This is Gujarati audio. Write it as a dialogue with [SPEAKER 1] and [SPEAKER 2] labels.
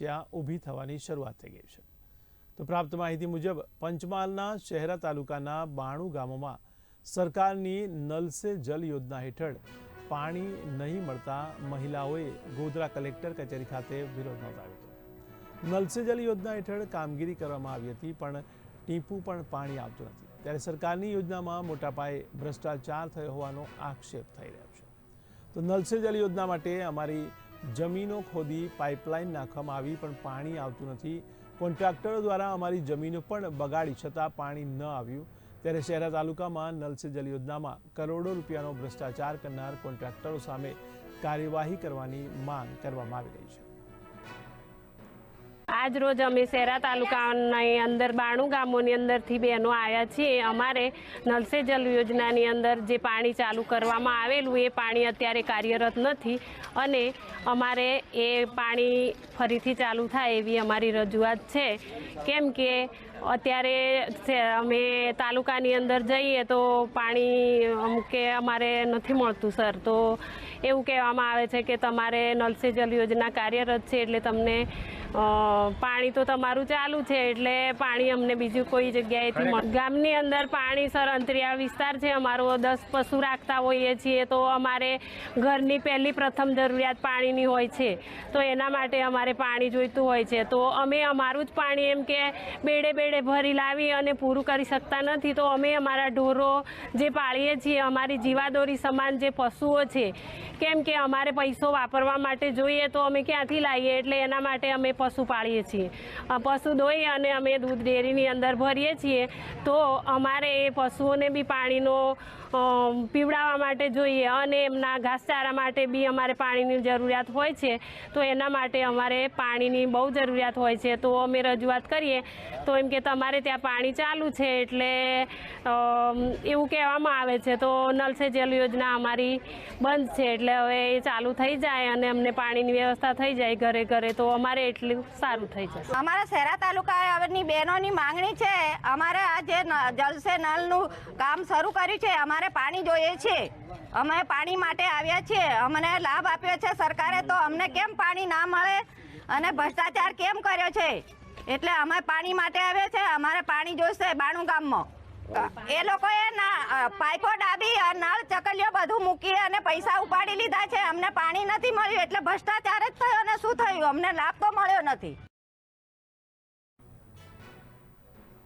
[SPEAKER 1] ત્યાં ઊભી થવાની શરૂઆત થઈ ગઈ છે. તો પ્રાપ્ત માહિતી મુજબ, પંચમહાલના શહેરા તાલુકાના બાણું ગામોમાં સરકારની નલ સે જલ યોજના હેઠળ પાણી નહીં મળતા મહિલાઓએ ગોધરા કલેક્ટર કચેરી ખાતે વિરોધ નોંધાવ્યો હતો. નલ સે જલ યોજના હેઠળ કામગીરી કરવામાં આવી હતી, પણ ટીપું પણ પાણી આવતું નથી. ત્યારે સરકારની યોજનામાં મોટા પાયે ભ્રષ્ટાચાર થયો હોવાનો આક્ષેપ થઈ રહ્યો છે. તો નલ સે જલ યોજના માટે અમારી જમીનો ખોદી, પાઇપલાઇન નાખવામાં આવી, પણ પાણી આવતું નથી. કોન્ટ્રાક્ટરો દ્વારા અમારી જમીનો પણ બગાડી છતાં પાણી ન આવ્યું. ત્યારે શહેરા તાલુકામાં નલ સે જલ યોજનામાં કરોડો રૂપિયાનો ભ્રષ્ટાચાર કરનાર કોન્ટ્રાક્ટરો સામે કાર્યવાહી કરવાની માંગ કરવામાં આવી રહી છે.
[SPEAKER 2] આજ રોજ અમે શેરા તાલુકાની અંદર બાણું ગામોની અંદરથી બહેનો આવ્યા છીએ. અમારે નલસે જલ યોજનાની અંદર જે પાણી ચાલુ કરવામાં આવેલું, એ પાણી અત્યારે કાર્યરત નથી અને અમારે એ પાણી ફરીથી ચાલુ થાય એવી અમારી રજૂઆત છે. કેમ કે અત્યારે અમે તાલુકાની અંદર જઈએ તો પાણી કે અમારે નથી મળતું, સર. તો એવું કહેવામાં આવે છે કે તમારે નલ સે જલ યોજના કાર્યરત છે એટલે તમને પાણી તો તમારું ચાલુ છે એટલે પાણી અમને બીજું કોઈ જગ્યાએથી ગામની અંદર પાણી સર અંતરિયાળ વિસ્તાર છે અમારો દસ પશુ રાખતા હોઈએ છીએ તો અમારે ઘરની પહેલી પ્રથમ જરૂરિયાત પાણીની હોય છે. તો એના માટે અમારે પાણી જોઈતું હોય છે. તો અમે અમારું જ પાણી એમ કે બેડે બેડે ભરી લાવી અને પૂરું કરી શકતા નથી. તો અમે અમારા ઢોરો જે પાળીએ છીએ અમારી જીવાદોરી સમાન જે પશુઓ છે કેમ કે અમારે પૈસો વાપરવા માટે જોઈએ તો અમે ક્યાંથી લાવીએ? એટલે એના માટે અમે પશુ પાળીએ છીએ. પશુ દોઈ અને અમે દૂધ ડેરીની અંદર ભરીએ છીએ. તો અમારે એ પશુઓને બી પાણીનો પીવડાવવા માટે જોઈએ અને એમના ઘાસચારા માટે બી અમારે પાણીની જરૂરિયાત હોય છે. તો એના માટે અમારે પાણીની બહુ જરૂરિયાત હોય છે. તો અમે રજૂઆત કરીએ. તો એમ કે તમારે ત્યાં પાણી ચાલુ છે એટલે એવું કહેવામાં આવે છે. તો નલ સે જલ યોજના અમારી બંધ છે. એટલે હવે એ ચાલુ થઈ જાય અને અમને પાણીની વ્યવસ્થા થઈ જાય ઘરે ઘરે, તો અમારે એટલું સારું થઈ જાય
[SPEAKER 3] અમારા શહેરા તાલુકાની બહેનોની માંગણી છે, અમારે આ જે જલસે નળનું કામ શરૂ કર્યું છે, અમારે પાણી જોઈએ છે. અમે પાણી માટે આવ્યા છીએ, અમને લાભ આપ્યો છે સરકારે, તો અમને કેમ પાણી ના મળે? અને ભ્રષ્ટાચાર કેમ કર્યો છે? એટલે અમે પાણી માટે આવ્યા છે, અમારે પાણી જોઈશે બાણું ગામમાં. એ લોકોએ પાઇપો ડાબી નળ ચકલીઓ બધું મૂકી અને પૈસા ઉપાડી લીધા છે. અમને પાણી નથી મળ્યું, એટલે ભ્રષ્ટાચાર જ થયો અને શું થયું? અમને લાભ તો મળ્યો નથી.